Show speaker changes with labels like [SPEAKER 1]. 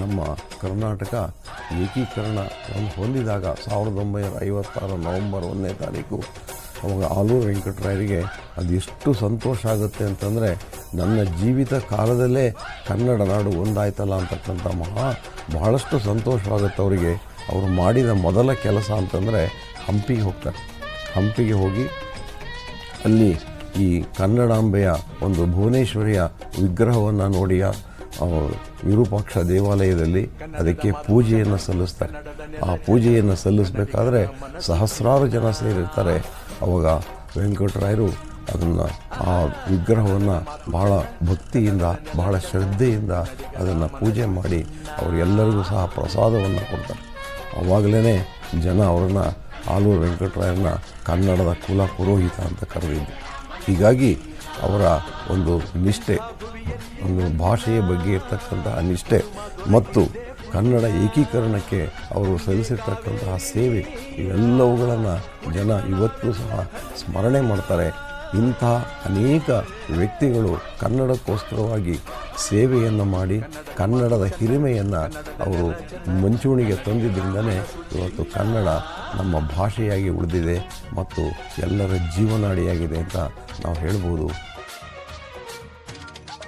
[SPEAKER 1] ನಮ್ಮ ಕರ್ನಾಟಕ ಏಕೀಕರಣ ಹೊಂದಿದಾಗ ಸಾವಿರದ ಒಂಬೈನೂರ ಐವತ್ತಾರು ನವಂಬರ್ ಒಂದನೇ ತಾರೀಕು ಅವಾಗ ಆಲೂರು ವೆಂಕಟರಾಯರಿಗೆ ಅದೆಷ್ಟು ಸಂತೋಷ ಆಗುತ್ತೆ ಅಂತಂದರೆ ನನ್ನ ಜೀವಿತ ಕಾಲದಲ್ಲೇ ಕನ್ನಡ ನಾಡು ಒಂದಾಯ್ತಲ್ಲ ಅಂತಕ್ಕಂಥ ಮಹಾ ಬಹಳಷ್ಟು ಸಂತೋಷವಾಗುತ್ತೆ ಅವರಿಗೆ. ಅವರು ಮಾಡಿದ ಮೊದಲ ಕೆಲಸ ಅಂತಂದರೆ ಹಂಪಿಗೆ ಹೋಗ್ತಾರೆ. ಹಂಪಿಗೆ ಹೋಗಿ ಅಲ್ಲಿ ಈ ಕನ್ನಡಾಂಬೆಯ ಒಂದು ಭುವನೇಶ್ವರಿಯ ವಿಗ್ರಹವನ್ನು ನೋಡಿ ಆ ವಿರೂಪಾಕ್ಷ ದೇವಾಲಯದಲ್ಲಿ ಅದಕ್ಕೆ ಪೂಜೆಯನ್ನು ಸಲ್ಲಿಸ್ತಾರೆ. ಆ ಪೂಜೆಯನ್ನು ಸಲ್ಲಿಸಬೇಕಾದ್ರೆ ಸಹಸ್ರಾರು ಜನ ಸೇರಿರ್ತಾರೆ. ಅವಾಗ ವೆಂಕಟರಾಯರು ಅದನ್ನು, ಆ ವಿಗ್ರಹವನ್ನು ಬಹಳ ಭಕ್ತಿಯಿಂದ, ಬಹಳ ಶ್ರದ್ಧೆಯಿಂದ ಅದನ್ನು ಪೂಜೆ ಮಾಡಿ ಅವರೆಲ್ಲರಿಗೂ ಸಹ ಪ್ರಸಾದವನ್ನು ಕೊಡ್ತಾರೆ. ಅವಾಗಲೇ ಜನ ಅವರನ್ನು, ಆಲೂರು ವೆಂಕಟರಾಯರನ್ನ ಕನ್ನಡದ ಕುಲ ಪುರೋಹಿತ ಅಂತ ಕರೆದಿದ್ದು. ಹೀಗಾಗಿ ಅವರ ಒಂದು ನಿಷ್ಠೆ, ಒಂದು ಭಾಷೆಯ ಬಗ್ಗೆ ಇರ್ತಕ್ಕಂತಹ ನಿಷ್ಠೆ ಮತ್ತು ಕನ್ನಡ ಏಕೀಕರಣಕ್ಕೆ ಅವರು ಸಲ್ಲಿಸಿರ್ತಕ್ಕಂತಹ ಸೇವೆ, ಇವೆಲ್ಲವುಗಳನ್ನು ಜನ ಇವತ್ತೂ ಸಹ ಸ್ಮರಣೆ ಮಾಡ್ತಾರೆ. ಇಂಥ ಅನೇಕ ವ್ಯಕ್ತಿಗಳು ಕನ್ನಡಕ್ಕೋಸ್ಕರವಾಗಿ ಸೇವೆಯನ್ನು ಮಾಡಿ ಕನ್ನಡದ ಹಿರಿಮೆಯನ್ನು ಅವರು ಮುಂಚೂಣಿಗೆ ತಂದಿದ್ದರಿಂದನೇ ಇವತ್ತು ಕನ್ನಡ ನಮ್ಮ ಭಾಷೆಯಾಗಿ ಉಳಿದಿದೆ ಮತ್ತು ಎಲ್ಲರ ಜೀವನಾಡಿಯಾಗಿದೆ ಅಂತ ನಾವು ಹೇಳ್ಬೋದು.